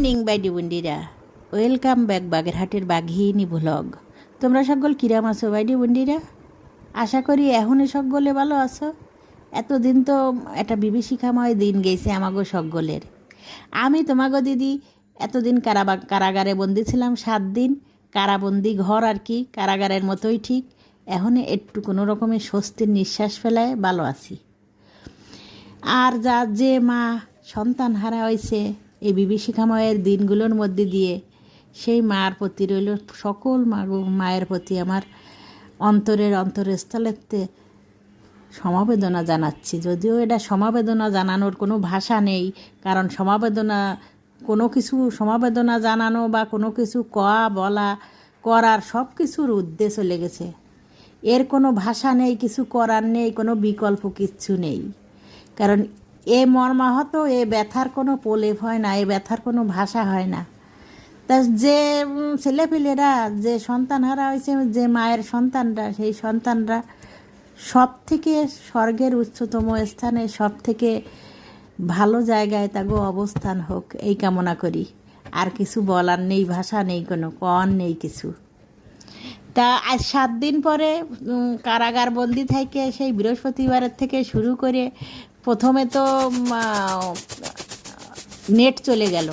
Morning বাইডি বন্ডিরা welcome back বাগেরহাটের বাঘিনী ভ্লগ তোমরা সকল কিরাম আছো বাইডি বন্ডিরা আশা করি এখনই সকলে ভালো আছো এতদিন তো একটা বিভীষিকাময় দিন গেছে আমাগো সকলের আমি তোমাগো দিদি এতদিন কারাবা কারাগারে বন্দি ছিলাম সাত দিন কারাবন্দি ঘর আর কি কারাগারের মতোই ঠিক এখন একটু কোনো রকমের স্বস্তির নিঃশ্বাস ফেলায় ভালো আছি আর যা যে মা সন্তান হারা হয়েছে এই বিভীষিকাময়ের দিনগুলোর মধ্যে দিয়ে সেই মার প্রতি রইল সকল মায়ের প্রতি আমার অন্তরের অন্তরস্থলেতে সমবেদনা জানাচ্ছি। যদিও এটা সমবেদনা জানানোর কোনো ভাষা নেই, কারণ সমবেদনা, কোনো কিছু সমবেদনা জানানো বা কোনো কিছু কয়া বলা, করার সব কিছুর উদ্দেশ্য লেগেছে। এর কোনো ভাষা নেই, কিছু করার নেই, কোনো বিকল্প কিচ্ছু নেই। কারণ এ মর্মাহত, এ ব্যথার কোনো প্রলেপ হয় না, এ ব্যথার কোনো ভাষা হয় না। তা যে ছেলেপিলেরা, যে সন্তান হারা হয়েছে, যে মায়ের সন্তানরা, সেই সন্তানরা সব থেকে স্বর্গের উচ্চতম স্থানে সব থেকে ভালো জায়গায় তাগো অবস্থান হোক, এই কামনা করি। আর কিছু বলার নেই, ভাষা নেই, কোনো কন নেই কিছু। তা আজ সাত দিন পরে কারাগার বন্দি থেকে সেই বৃহস্পতিবারের থেকে শুরু করে প্রথমে তো নেট চলে গেল।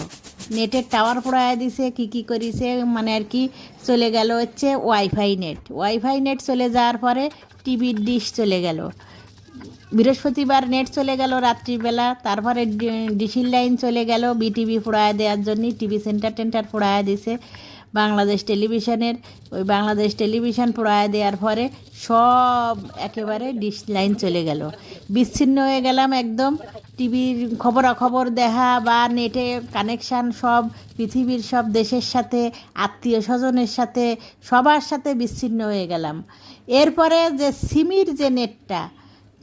নেটের টাওয়ার পড়ায় দিছে, কি কি করিছে মানে আর কি চলে গেল হচ্ছে ওয়াইফাই নেট ওয়াইফাই নেট চলে যাওয়ার পরে টিভির ডিশ চলে গেল। বৃহস্পতিবার নেট চলে গেল রাত্রিবেলা, তারপরে ডি- ডিসির লাইন চলে গেল বিটিভি ফোড়ায় দেওয়ার জন্য টিভি সেন্টার টেন্টার ফোড়ায় দিছে। বাংলাদেশ টেলিভিশনের, ওই বাংলাদেশ টেলিভিশন পোড়ায় দেওয়ার পরে সব একেবারে ডিশ লাইন চলে গেল। বিচ্ছিন্ন হয়ে গেলাম একদম। টিভির খবরাখবর দেখা বা নেটে কানেকশান সব, পৃথিবীর সব দেশের সাথে, আত্মীয় স্বজনের সাথে, সবার সাথে বিচ্ছিন্ন হয়ে গেলাম। এরপরে যে সিমির যে নেটটা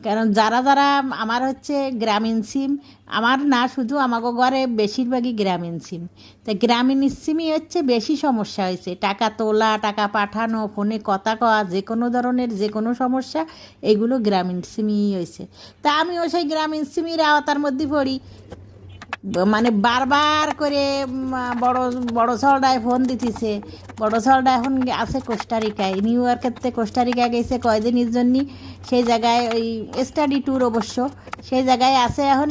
কারণ যারা যারা আমার হচ্ছে গ্রামীণ সিম, আমার না, শুধু আমাকে ঘরে বেশিরভাগই গ্রামীণ সিম। তা গ্রামীণ সিমই হচ্ছে বেশি সমস্যা হয়েছে। টাকা তোলা, টাকা পাঠানো, ফোনে কথা কওয়া, যে কোনো ধরনের যে কোনো সমস্যা, এগুলো গ্রামীণ সিমই হয়েছে। তা আমিও সেই গ্রামীণ সিমির আওতার মধ্যে পড়ি। মানে বারবার করে বড় বড় সলডায় ফোন দিতেছে। বড় সলডা এখন আছে কোস্টারিকায় নিউ ইয়র্কের থেকে কোস্টারিকা গেছে কয়দিনের জন্য? সেই জায়গায় ওই স্টাডি ট্যুর অবশ্য। সেই জায়গায় আছে এখন।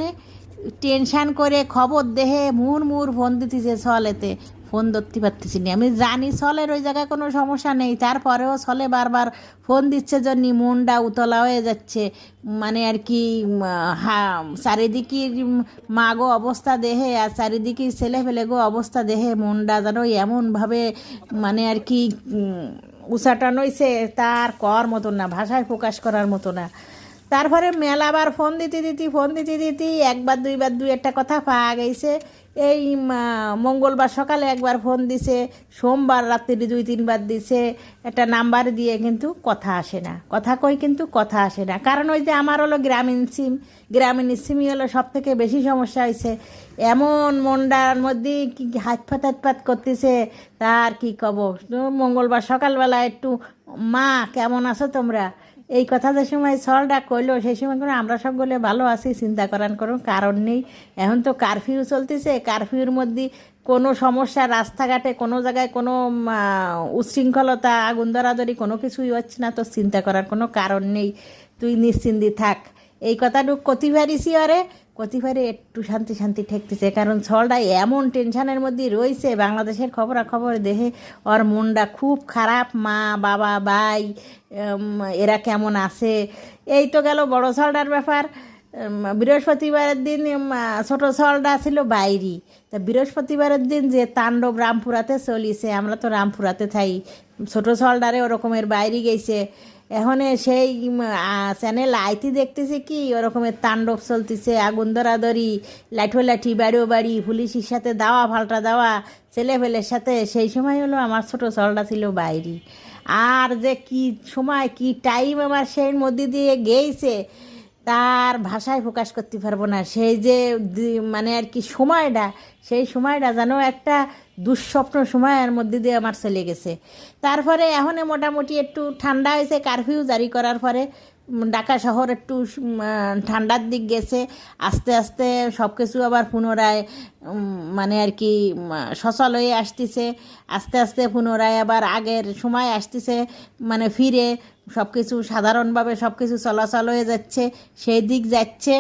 টেনশান করে খবর দেহে মুর মুর ফোন দিতেছে সলেতে। ফোন ধরতে পারতেছি না আমি জানি সলের ওই জায়গায় কোনো সমস্যা নেই। তারপরেও সলে বারবার ফোন দিচ্ছে জন্য মনটা উতলা হয়ে যাচ্ছে। মানে আর কি চারিদিকের উম, মাগো অবস্থা দেহে আর চারিদিকে ছেলে ফেলে গো অবস্থা দেহে। মনটা যেন এমনভাবে মানে আর কি উম, উচাটান হইছে। তার কর মতো না ভাষায় প্রকাশ করার মতো না। তারপরে মেলাবার ফোন দিতে দিতে ফোন দিতে দিতে একবার, দুইবার, দুই একটা কথা পাওয়া গেছে। এই মঙ্গলবার সকালে একবার ফোন দিছে, সোমবার রাত্রি দুই, তিনবার দিছে, একটা নাম্বার দিয়ে কিন্তু কথা আসে না। কথা কই কিন্তু কথা আসে না। কারণ ওই যে আমার হলো গ্রামীণ সিম গ্রামীণ সিমই হলো সব থেকে বেশি সমস্যা হয়েছে এমন মন্ডার মধ্যে কি হাত ফাত হাত ফাত করতেছে, তার কি কব মঙ্গলবার সকালবেলা একটু, মা, কেমন আছো তোমরা? এই কথা যে সময় সলটা কইলো, সেই সময় করে আমরা সকলে ভালো আছি, চিন্তা করার কোনো কারণ নেই। এখন তো কারফিউ চলতেছে কারফিউর মধ্যে কোনো সমস্যা, রাস্তাঘাটে কোনো জায়গায় কোনো উচ্ছৃঙ্খলতা, আগুন ধরাধরি কোনো কিছুই হচ্ছে না, তো চিন্তা করার কোনো কারণ নেই। তুই নিশ্চিন্তি থাক। এই কথাটুকু কতি পারিছি আরে, কতি পারে একটু শান্তি শান্তি ঠেকতেছে, কারণ ছলটা এমন টেনশনের মধ্যে রয়েছে, বাংলাদেশের খবরাখবর দেহে ওর মনটা খুব খারাপ, মা, বাবা, ভাই এরা কেমন আছে? এই তো গেল বড় ছলটার ব্যাপার। বৃহস্পতিবারের দিন ছোট ছলটা ছিল বাইরি। তা বৃহস্পতিবারের দিন যে তাণ্ডব রামপুরাতে চলিছে, আমরা তো রামপুরাতে থাই। ছোট ছলডারে ওরকমের বাইরে গেছে। এখন সেই চ্যানেল আইতি দেখতেছে কি ওরকমের তাণ্ডব চলতেছে, আগুন দরাদরি, লাঠো বাড়িও বাড়ি পুলিশের সাথে দাওয়া ফাল্টা দাওয়া ছেলে ফেলের সাথে। সেই সময় হলো আমার ছোট চলটা ছিল বাইরে। আর যে কি সময়, কি টাইম আমার সেই মধ্যে দিয়ে গেছে তার ভাষায় প্রকাশ করতে পারব না। সেই যে মানে আর কি সময়টা, সেই সময়টা যেন একটা দুঃস্বপ্ন সময়ের মধ্যে দিয়ে আমার চলে গেছে। তারপরে এখন মোটামুটি একটু ঠান্ডা হয়েছে কারফিউ জারি করার পরে ঢাকা শহর একটু ঠান্ডার দিক গেছে, আস্তে আস্তে সব কিছু আবার পুনরায় মানে আর কি সচল হয়ে আসতেছে। আস্তে আস্তে পুনরায় আবার আগের সময় আসতেছে মানে ফিরে সব কিছু সাধারণভাবে সব কিছু চলাচল হয়ে যাচ্ছে, সেই দিক যাচ্ছে।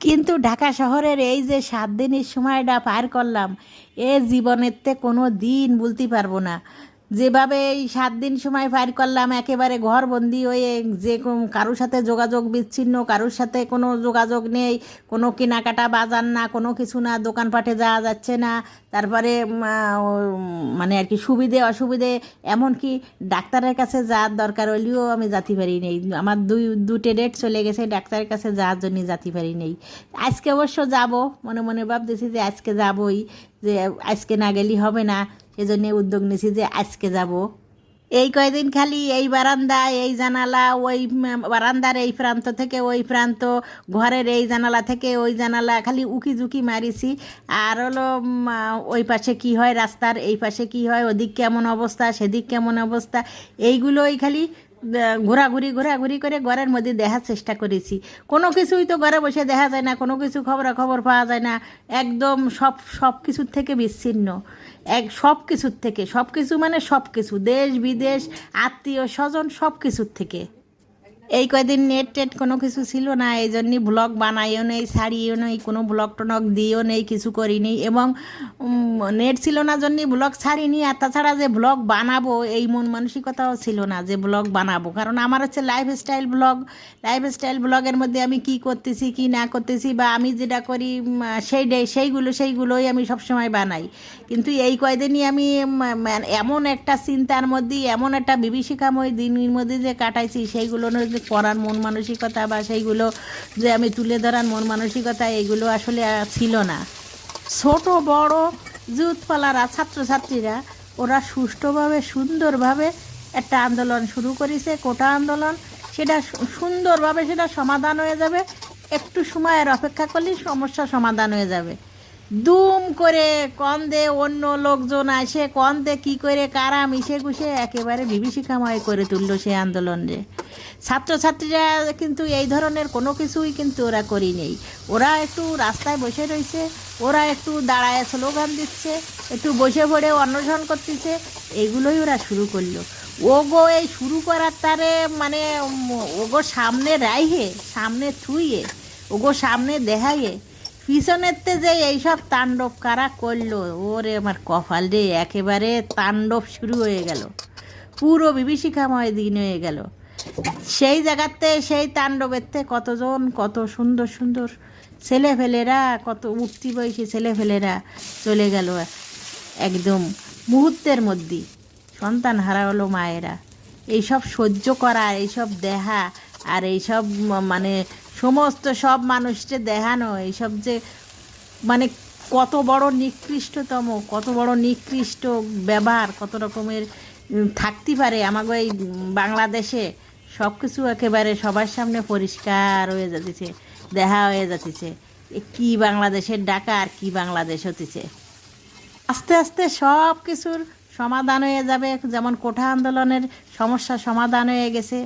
কিন্তু ঢাকা শহরের এই যে সাত দিনের সময়টা পার করলাম, এ জীবনেরতে কোনো দিন বলতে পারব না। যেভাবে এই সাত দিন সময় পার করলাম, একেবারে ঘরবন্দি হয়ে যে কারোর সাথে যোগাযোগ বিচ্ছিন্ন, কারোর সাথে কোনো যোগাযোগ নেই, কোনো কেনাকাটা বাজার না, কোনো কিছু না, দোকানপাটে যাওয়া যাচ্ছে না। তারপরে মানে আর কি সুবিধে, অসুবিধে, এমনকি ডাক্তারের কাছে যাওয়ার দরকার হলেও আমি যাতে পারি নেই। আমার দুই দুটো ডেট চলে গেছে, ডাক্তারের কাছে যাওয়ার জন্য যাতে পারি নেই। আজকে অবশ্য যাব, মনে মনে ভাবতেছি যে আজকে যাবই, যে আজকে না গেলেই হবে না। সেজন্য উদ্যোগ নিয়েছি যে আজকে যাব। এই কয়দিন খালি এই বারান্দা, এই জানালা, ওই বারান্দার এই প্রান্ত থেকে ওই প্রান্ত, ঘরের এই জানালা থেকে ওই জানালা, খালি উকি ঝুঁকি মারিছি। আর হলো ওই পাশে কি হয় রাস্তার, এই পাশে কি হয়, ওদিক কেমন অবস্থা, সেদিক কেমন অবস্থা, এইগুলোই খালি ঘোরাঘুরি ঘোরাঘুরি করে ঘরের মধ্যে দেখার চেষ্টা করেছি। কোনো কিছুই তো ঘরে বসে দেখা যায় না, কোনো কিছু খবরাখবর পাওয়া যায় না। একদম সব সব কিছুর থেকে বিচ্ছিন্ন। এক, সব কিছুর থেকে, সব কিছু মানে সব কিছু। দেশ, বিদেশ, আত্মীয়, স্বজন, সব কিছুর থেকে। এই কয়দিন নেট টেট কোনো কিছু ছিল না, এই জন্যই ব্লগ বানাইও নেই, ছাড়িও নেই, কোনো ব্লগ টনক দিও নেই, কিছু করিনি এবং নেট ছিল না জন্যই ব্লগ ছাড়িনি, আর তাছাড়া যে ব্লগ বানাবো, এই মন মানসিকতাও ছিল না যে ব্লগ বানাবো। কারণ আমার হচ্ছে lifestyle blog lifestyle ব্লগের মধ্যে আমি কি করতেছি, কি না করতেছি, বা আমি যেটা করি সেই সেইগুলো, সেইগুলোই আমি সবসময় বানাই। কিন্তু এই কয়দিনই আমি মানে এমন একটা চিন্তার মধ্যে এমন একটা বিভীষিকাময় দিনের মধ্যে যে কাটাইছি, সেইগুলো যে করার মন মানসিকতা বা সেইগুলো যে আমি তুলে ধরার মন মানসিকতা এইগুলো আসলে ছিল না। ছোট বড় যুথপালারা ছাত্রছাত্রীরা, ওরা সুষ্ঠুভাবে, সুন্দরভাবে একটা আন্দোলন শুরু করেছে, কোটা আন্দোলন। সেটা সুন্দরভাবে সেটা সমাধান হয়ে যাবে। একটু সময়ের অপেক্ষা করলেই সমস্যা সমাধান হয়ে যাবে। দুম করে কন্দে অন্য লোকজন আসে, কন্দে কি করে কারা মিশে গুষে একেবারে বিভীষিকাময় করে তুললো সেই আন্দোলনে ছাত্রছাত্রীরা কিন্তু এই ধরনের কোনো কিছুই কিন্তু ওরা করি নেই। ওরা একটু রাস্তায় বসে রয়েছে ওরা একটু দাঁড়ায় স্লোগান দিচ্ছে, একটু বসে পড়ে অন্বেষণ করতেছে, এগুলোই ওরা শুরু করল। ওগো এই শুরু করার তারে মানে ওগো সামনে রাইহে, সামনে থুইয়ে, ওগো সামনে দেখাইয়ে পিছনেরতে যে এইসব তাণ্ডব কারা করল? ওরে আমার কপাল রে, একেবারে তাণ্ডব শুরু হয়ে গেল। পুরো বিভীষিকাময় দিন হয়ে গেল। সেই জায়গাতে, সেই তাণ্ডবেরতে কতজন, কত সুন্দর সুন্দর ছেলেফেলেরা, কত উঠতি বয়সী ছেলেফেলেরা চলে গেল একদম মুহূর্তের মধ্যেই। সন্তান হারা হলো মায়েরা। এইসব সহ্য করা, এইসব দেখা আর এইসব মানে সমস্ত সব মানুষকে দেখানো এইসব যে মানে কত বড় নিকৃষ্টতম, কত বড় নিকৃষ্ট ব্যবহার, কত রকমের থাকতে পারে আমাকে এই বাংলাদেশে সব কিছু একেবারে সবার সামনে পরিষ্কার হয়ে যাচ্ছে দেখা হয়ে যাচ্ছে কি বাংলাদেশের ডাকা আর কি বাংলাদেশ হতেছে। আস্তে আস্তে সব কিছুর সমাধান হয়ে যাবে, যেমন কোঠা আন্দোলনের সমস্যা সমাধান হয়ে গেছে,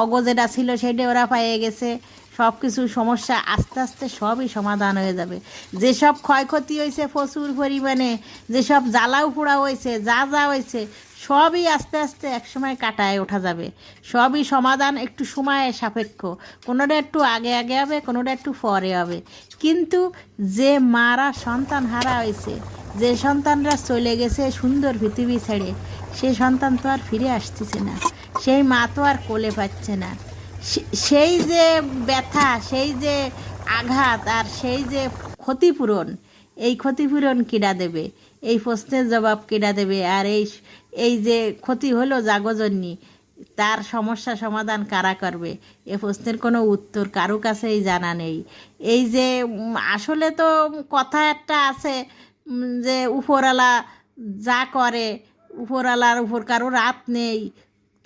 অগ যেটা ছিল সেটা ওরা পেয়ে গেছে সব কিছু সমস্যা আস্তে আস্তে সবই সমাধান হয়ে যাবে। যেসব ক্ষয়ক্ষতি হয়েছে প্রচুর পরিমাণে, যেসব জ্বালাও পোড়া হয়েছে, যা যা হয়েছে, সবই আস্তে আস্তে একসময় কাটায় ওঠা যাবে। সবই সমাধান একটু সময়ের সাপেক্ষ। কোনোটা একটু আগে আগে হবে, কোনোটা একটু পরে হবে। কিন্তু যে মারা সন্তান হারা হয়েছে, যে সন্তানরা চলে গেছে সুন্দর পৃথিবী ছেড়ে সেই সন্তান তো আর ফিরে আসতেছে না। সেই মা তো আর কোলে পাচ্ছে না। সেই যে ব্যথা, সেই যে আঘাত আর সেই যে ক্ষতিপূরণ, এই ক্ষতিপূরণ কিডা দেবে? এই প্রশ্নের জবাব কিডা দেবে? আর এই এই যে ক্ষতি হলো জাগজন্যী, তার সমস্যা সমাধান কারা করবে? এ প্রশ্নের কোনো উত্তর কারও কাছেই জানা নেই। এই যে আসলে তো কথা একটা আছে যে উপরওয়ালা যা করে, উপরওয়ালার উপর কারও রাত নেই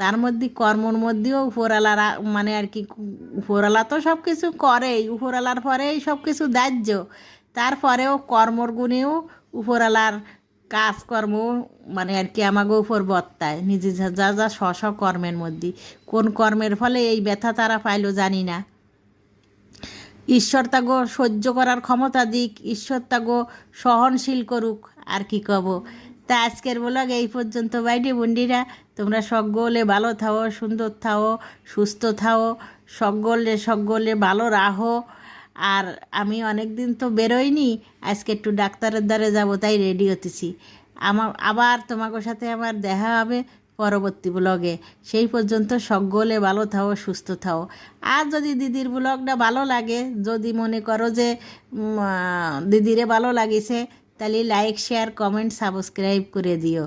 তার মধ্যে কর্মর মধ্যেও উপরওয়ালা রা- মানে আর কি, উপরওয়ালা তো সব কিছু করেই উপরালার পরেই সব কিছু দাহ্য তারপরেও কর্মর গুণেও উপরালার কাজকর্ম মানে আর কি আমাকে উপর বত্তায় নিজে যা যা যা স্ব স্ব কর্মের মধ্যে। কোন কর্মের ফলে এই ব্যথা তারা পাইলো জানি না। ঈশ্বর তাগো সহ্য করার ক্ষমতা দিক, ঈশ্বর তাগো সহনশীল করুক, আর কি কব। তা আজকের ব্লগ এই পর্যন্ত বাইডি বন্ডিরা, তোমরা সকলে ভালো থাও, সুন্দর থাও, সুস্থ থাও, সকলে সকলে ভালো রাহো। আর আমি অনেক দিন তো বেরোইনি, আজকে একটু ডাক্তারের দ্বারে যাব, তাই রেডি হতেছি। আমার আবার তোমাদের সাথে আমার দেখা হবে পরবর্তী ব্লগে সেই পর্যন্ত সকলে ভালো থাও, সুস্থ থাও। আর যদি দিদির ব্লগটা ভালো লাগে, যদি মনে করো যে দিদিরে ভালো লাগিছে তাহলে লাইক শেয়ার কমেন্ট সাবস্ক্রাইব করে দিও।